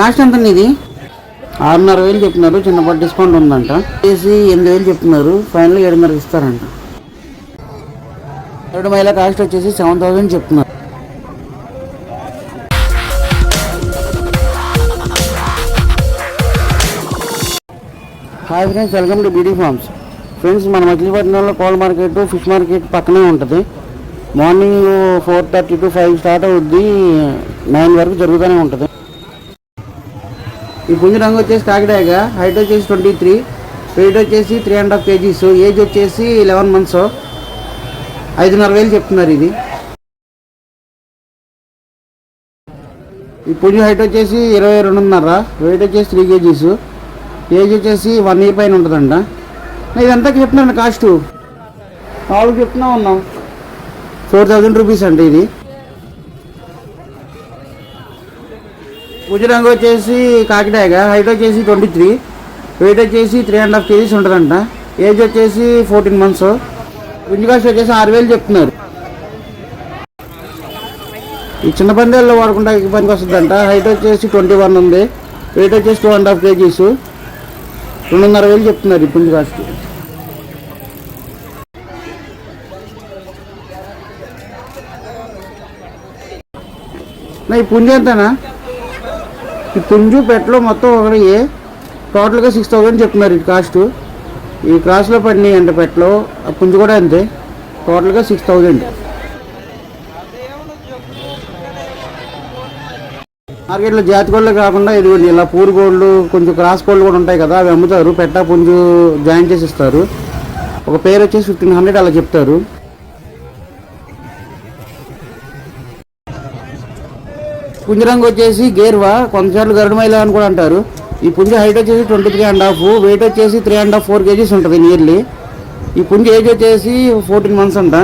Cost ఎంత ఇది? ఆరున్నర వేలు చెప్తున్నారు చిన్నపాటి డిస్కౌంట్ ఉందంట. చేసి ఎనిమిది వేలు చెప్తున్నారు ఫైనల్ ఏడున్నర ఇస్తారంట. రెండు మైల కాస్ట్ వచ్చేసి సెవెన్ థౌసండ్ చెప్తున్నారు. Hi friends welcome to BD farms. Friends మన మచిలీపట్నంలో కోల్ మార్కెట్ ఫిష్ మార్కెట్ పక్కనే ఉంటుంది. Morning four thirty to five start అవుద్ది నైన్ వరకు జరుగుతూనే ఉంటుంది. ఈ పుంజు రంగు వచ్చేసి కాకిడాక హైట్ వచ్చేసి ట్వంటీ త్రీ వెయిట్ వచ్చేసి three and half kgs age వచ్చేసి లెవెన్ మంత్స్ ఐదున్నర వేలు చెప్తున్నారు ఇది. ఈ పుంజు హైట్ వచ్చేసి ఇరవై రెండున్నర వెయిట్ వచ్చేసి త్రీ కేజీస్ ఏజ్ వచ్చేసి వన్ ఇయర్ పైన ఉంటుందంట. ఇది చెప్తున్నాను కాస్ట్. నాలుగు చెప్తున్నా ఉన్నాం. ఫోర్ థౌజండ్ రూపీస్ అండి ఇది. రంగు వచ్చేసి కాకిటాక హైట్ వచ్చేసి ట్వంటీ త్రీ వెయిట్ వచ్చేసి త్రీ అండ్ హాఫ్ కేజీస్ ఉంటుందంట. ఏజ్ వచ్చేసి ఫోర్టీన్ మంత్స్ పుంజు కాస్ట్ వచ్చేసి ఆరు వేలు చెప్తున్నారు. ఈ చిన్న పందేళ్ళు వాడుకుంటా పనికి వస్తుందంట. హైట్ వచ్చేసి ట్వంటీ వన్ ఉంది. వెయిట్ వచ్చేసి టూ అండ్ హాఫ్ కేజీస్. రెండున్నర వేలు చెప్తున్నారు ఈ పుంజు కాస్ట్ నా ఈ పుంజు ఎంతనా? ఈ పుంజు పెట్టలో మొత్తం ఒకటి టోటల్గా సిక్స్ థౌసండ్ చెప్తున్నారు ఈ కాస్ట్ ఈ క్రాస్లో పడినాయి అంటే పెట్టలో. ఆ పుంజు కూడా అంతే. టోటల్గా సిక్స్ థౌజండ్ మార్కెట్లో జాతి కోళ్ళు కాకుండా ఇది ఇలా పూర్ కోళ్ళు కొంచెం క్రాస్ కోళ్ళు కూడా ఉంటాయి కదా అవి అమ్ముతారు. పెట్ట పుంజు జాయిన్ చేసి ఇస్తారు. ఒక పేరు వచ్చేసి ఫిఫ్టీన్ హండ్రెడ్ అలా చెప్తారు. పుంజరంగు వచ్చేసి గేర్వా కొంతసార్లు గరుడు మైల అని కూడా అంటారు. ఈ పుంజు హైట్ వచ్చేసి twenty three and half weight వచ్చేసి three and half four kgs ఉంటుంది నియర్లీ ఈ పుంజ ఏజ్ వచ్చేసి ఫోర్టీన్ మంత్స్ అంట.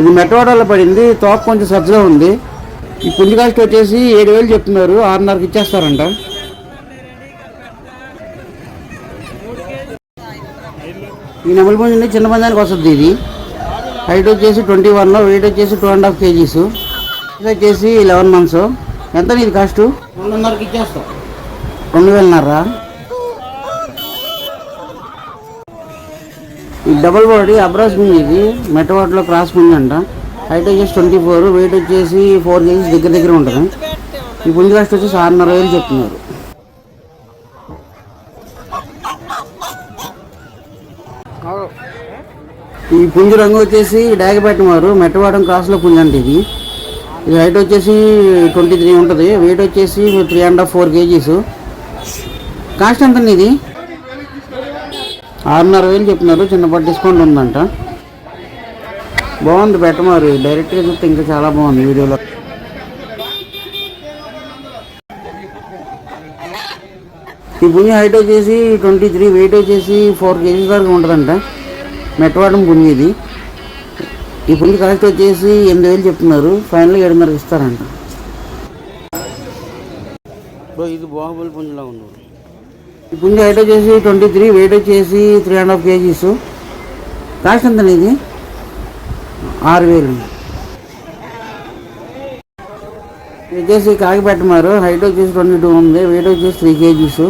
ఇది మెట్టవాడలో పడింది తోక కొంచెం సజ్జగా ఉంది. ఈ పుంజ కాస్ట్ వచ్చేసి ఏడు వేలు చెప్తున్నారు ఆరున్నరకి ఇచ్చేస్తారంట. ఈ నెమలి పుంజ చిన్న పందానికి వస్తుంది ఇది. హైట్ వచ్చేసి ట్వంటీ వన్ వెయిట్ వచ్చేసి టూ అండ్ హాఫ్ కేజీస్ వచ్చేసి లెవెన్ మంత్స్ ఎంత నీది కాస్ట్? రెండున్నరకి ఇచ్చేస్తాం. రెండు వేలన్నర ఈ డబల్ బాడీ అబ్రాస్ ఇది. మెటవాట్లో క్రాస్ అంట హైట్ వచ్చేసి ట్వంటీ ఫోర్ వెయిట్ వచ్చేసి ఫోర్ కేజీస్ దగ్గర దగ్గర ఉంటుంది. ఈ పుంజు కాస్ట్ వచ్చేసి ఆరున్నర వేలు చెప్తున్నారు. ఈ పుంజు రంగు వచ్చేసి డాగపెట్టమారు మెట్టవాడం క్రాస్లో పుంజు అంటే ఇది. ఇది హైట్ వచ్చేసి ట్వంటీ త్రీ ఉంటుంది. వెయిట్ వచ్చేసి three and half four kgs cost ఎంత ఇది? ఆరున్నర వేలు చెప్పినారు. చిన్నపాటి డిస్కౌంట్ ఉందంట. బాగుంది పెట్టమారు డైరెక్ట్గా చూస్తే ఇంకా చాలా బాగుంది వీడియోలో. ఈ పుణ్య హైట్ వచ్చేసి ట్వంటీ త్రీ వెయిట్ వచ్చేసి ఫోర్ కేజీస్ వరకు ఉంటుందంట. మెట్టవాడం పుణ్య ఇది. ఈ పుంజి కాస్ట్ వచ్చేసి ఎనిమిది వేలు చెప్తున్నారు. ఫైనల్ ఏడున్నరకు ఇస్తారంట. బ్రో ఇది బాహుబలి పుంజులా ఉంది. ఈ పుంజి హైట్ వచ్చేసి ట్వంటీ త్రీ వెయిట్ వచ్చేసి three and half kgs. Cost ఎంత ఇది? ఆరు వేలు. వచ్చేసి కాకి పెట్టమారు. హైట్ వచ్చేసి ట్వంటీ టూ ఉంది. వెయిట్ వచ్చేసి త్రీ కేజీస్.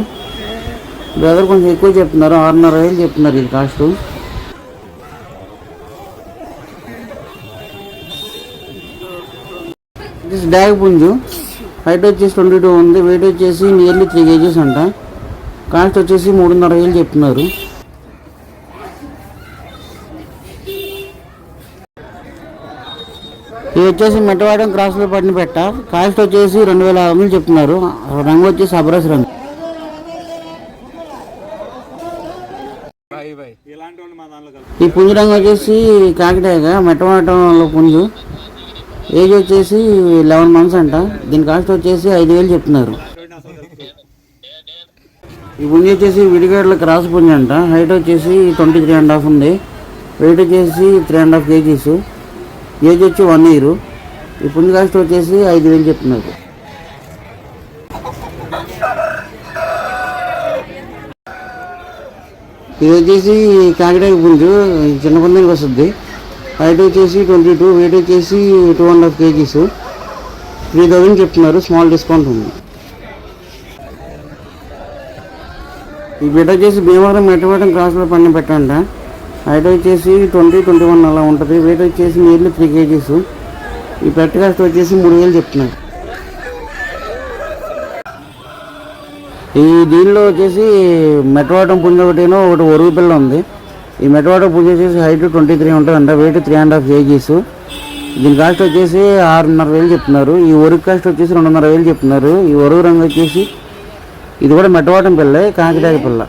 బ్రదర్ కొంచెం ఎక్కువ చెప్తున్నారు. ఆరున్నర వేలు చెప్తున్నారు ఇది కాస్ట్. దిస్ డ్యాగ్ పుంజు హైట్ వచ్చేసి ట్వంటీ టూ ఉంది. వెయిట్ వచ్చేసి నియర్లీ త్రీ కేజీస్ అంట. కాస్ట్ వచ్చేసి మూడున్నర వేలు చెప్తున్నారు. ఇది వచ్చేసి మెట్టవాడం క్రాస్లో పడిన పెట్ట. కాస్ట్ వచ్చేసి రెండు వేల ఆరు వందలు చెప్తున్నారు. రంగు వచ్చేసి అబ్రస్ రంగు. ఈ పుంజు రంగు వచ్చేసి కాకిటాయగా మెట్టవాటంలో పుంజు. ఏజ్ వచ్చేసి లెవెన్ మంత్స్ అంట. దీని కాస్ట్ వచ్చేసి ఐదు వేలు చెప్తున్నారు. ఈ పుంజు వచ్చేసి విడిగడ్ల క్రాస్ పుంజు అంట. హైట్ వచ్చేసి ట్వంటీ త్రీ అండ్ హాఫ్ ఉంది. వెయిట్ వచ్చేసి three and half kgs age వచ్చి వన్ ఇయర్ ఈ పుంజు కాస్ట్ వచ్చేసి ఐదు వేలు చెప్తున్నారు. ఇది వచ్చేసి కాకినాడ పుంజు. చిన్న పుంజుకి వస్తుంది. హైట్ వచ్చేసి ట్వంటీ టూ వెయిట్ వచ్చేసి two and half kgs. Three thousand చెప్తున్నారు స్మాల్ డిస్కౌంట్ ఉంది. ఈ బిడ్డ వచ్చేసి భీమవరం మెట్టవరం క్రాస్లో పని పెట్టండి హైట్ వచ్చేసి ట్వంటీ ట్వంటీ వన్ అలా ఉంటుంది. వెయిట్ వచ్చేసి నియర్లీ త్రీ కేజీస్. ఈ పెట్ట కాస్ట్ వచ్చేసి మూడు వేలు చెప్తున్నారు. ఈ దీనిలో వచ్చేసి మెట్టవాటం పుంజ ఒకటేనో ఒకటి ఒరుగు పిల్ల ఉంది. ఈ మెటవాటో పూజ వచ్చేసి హైట్ ట్వంటీ త్రీ ఉంటుందంట weight three and half kgs దీని కాస్ట్ వచ్చేసి ఆరున్నర వేలు చెప్తున్నారు. ఈ ఒరుగు కాస్ట్ వచ్చేసి రెండున్నర వేలు చెప్తున్నారు. ఈ ఒరుగు రంగు వచ్చేసి ఇది కూడా మెటవాటం పిల్ల కాకిటాక పిల్ల.